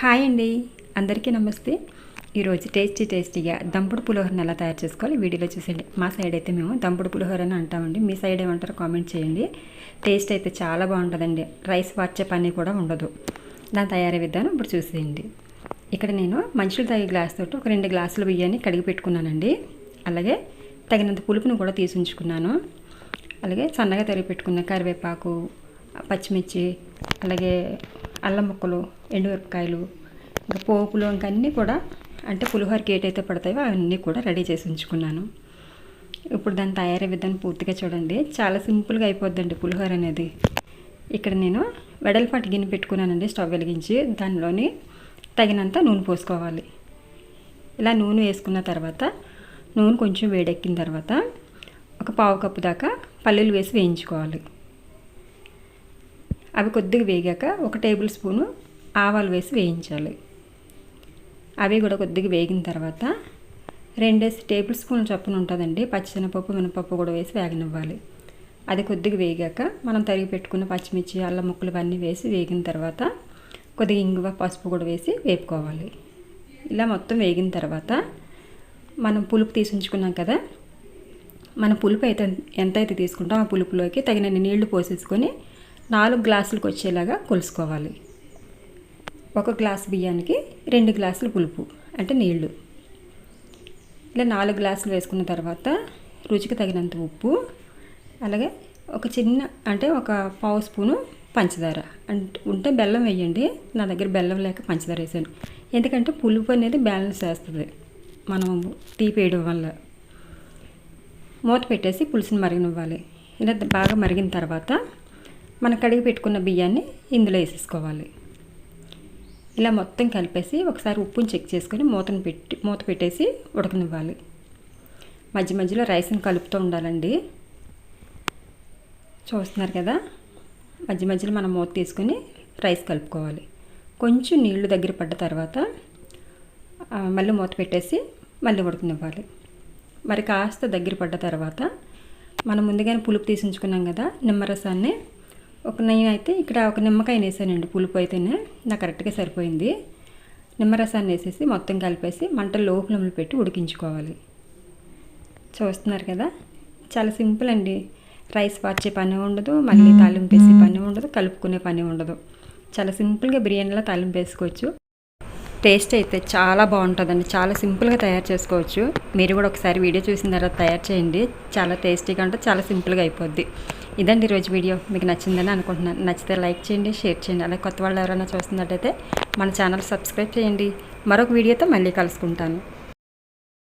Hi అండి. అందరికీ నమస్తే. ఈరోజు టేస్టీ టేస్టీగా దంపుడు పులిహోరని ఎలా తయారు చేసుకోవాలి వీడియోలో చూసేయండి. మా సైడ్ అయితే మేము దంపుడు పులిహోర అని అంటామండి. మీ సైడ్ ఏమంటారో కామెంట్ చేయండి. టేస్ట్ అయితే చాలా బాగుంటుందండి. రైస్ వార్చే పని కూడా ఉండదు. దాని తయారీ విధానం ఇప్పుడు చూసేయండి. ఇక్కడ నేను మనుషులు తాగే గ్లాస్ తోటి ఒక రెండు గ్లాసుల బియ్యాన్ని కడిగి పెట్టుకున్నానండి. అలాగే తగినంత పులుపును కూడా తీసి ఉంచుకున్నాను. అలాగే సన్నగా తరిగి పెట్టుకున్న కరివేపాకు పచ్చిమిర్చి అలాగే అల్లం ముక్కలు ఎండుమిరపకాయలు ఇంకా పోపులు ఇంకా అన్నీ కూడా అంటే పులిహోరకి ఏటైతే పడతాయో అవన్నీ కూడా రెడీ చేసి ఉంచుకున్నాను. ఇప్పుడు దాని తయారీ విధానం పూర్తిగా చూడండి. చాలా సింపుల్గా అయిపోద్దండి పులిహోర అనేది. ఇక్కడ నేను వెడల్పాటి గిన్నె పెట్టుకున్నానండి స్టవ్ వెలిగించి. దానిలోని తగినంత నూనె పోసుకోవాలి. ఇలా నూనె వేసుకున్న తర్వాత నూనె కొంచెం వేడెక్కిన తర్వాత ఒక పావు కప్పు దాకా పల్లీలు వేసి వేయించుకోవాలి. అవి కొద్దిగా వేగాక ఒక టేబుల్ స్పూను ఆవాలు వేసి వేయించాలి. అవి కూడా కొద్దిగా వేగిన తర్వాత రెండేసి టేబుల్ స్పూన్ చొప్పున ఉంటుందండి పచ్చిశనగపప్పు మినపప్పు కూడా వేసి వేగనివ్వాలి. అది కొద్దిగా వేగాక మనం తరిగి పెట్టుకున్న పచ్చిమిర్చి అల్లం ముక్కలు ఇవన్నీ వేసి వేగిన తర్వాత కొద్దిగా ఇంగువ పసుపు కూడా వేసి వేపుకోవాలి. ఇలా మొత్తం వేగిన తర్వాత మనం పులుపు తీసి ఉంచుకున్నాం కదా మన పులుపు అయితే ఎంత అయితే తీసుకుంటాం ఆ పులుపులోకి తగినన్ని నీళ్ళు పోసేసుకొని నాలుగు గ్లాసులకు వచ్చేలాగా కొలుసుకోవాలి. ఒక గ్లాస్ బియ్యానికి రెండు గ్లాసులు పులుపు అంటే నీళ్ళు. ఇలా నాలుగు గ్లాసులు వేసుకున్న తర్వాత రుచికి తగినంత ఉప్పు అలాగే ఒక చిన్న అంటే ఒక పావు స్పూను పంచదార. అంటే ఉంటే బెల్లం వేయండి. నా దగ్గర బెల్లం లేక పంచదార వేసాను. ఎందుకంటే పులుపు అనేది బ్యాలెన్స్ చేస్తుంది. మనం తీపి వేయడం వల్ల. మూత పెట్టేసి పులుసుని మరగనివ్వాలి. ఇలా బాగా మరిగిన తర్వాత మన కడిగి పెట్టుకున్న బియ్యాన్ని ఇందులో వేసేసుకోవాలి. ఇలా మొత్తం కలిపేసి ఒకసారి ఉప్పుని చెక్ చేసుకొని మూతను పెట్టి మూత పెట్టేసి ఉడకనివ్వాలి. మధ్య మధ్యలో రైస్ని కలుపుతూ ఉండాలండి. చూస్తున్నారు కదా? మధ్య మధ్యలో మనం మూత తీసుకొని రైస్ కలుపుకోవాలి. కొంచెం నీళ్ళు దగ్గర పడ్డ తర్వాత మళ్ళీ మూత పెట్టేసి మళ్ళీ ఉడకనివ్వాలి. మరి కాస్త దగ్గర పడ్డ తర్వాత మనం ముందుగానే పులుపు తీసించుకున్నాం కదా నిమ్మరసాన్ని ఒక నేనైతే ఇక్కడ ఒక నిమ్మకాయ వేసానండి పులుపు అయితేనే. నాకు కరెక్ట్గా సరిపోయింది. నిమ్మరసాన్ని వేసేసి మొత్తం కలిపేసి మంట లోపలములు పెట్టి ఉడికించుకోవాలి. చూస్తున్నారు కదా? చాలా సింపుల్ అండి. రైస్ వార్చే పని ఉండదు మళ్ళీ తాలింపు వేసే పని ఉండదు కలుపుకునే పని ఉండదు. చాలా సింపుల్గా బిర్యానీలో తాలింపు వేసుకోవచ్చు. టేస్ట్ అయితే చాలా బాగుంటుందండి. చాలా సింపుల్గా తయారు చేసుకోవచ్చు. మీరు కూడా ఒకసారి వీడియో చూసిన తర్వాత తయారు చేయండి. చాలా టేస్టీగా అంటే చాలా సింపుల్గా అయిపోద్ది. ఇదండి ఈరోజు వీడియో. మీకు నచ్చిందని అనుకుంటున్నాను. నచ్చితే లైక్ చేయండి షేర్ చేయండి. అలాగే కొత్త వాళ్ళు ఎవరైనా చూస్తున్నట్టయితే మన ఛానల్ సబ్స్క్రైబ్ చేయండి. మరొక వీడియోతో మళ్ళీ కలుసుకుంటాను.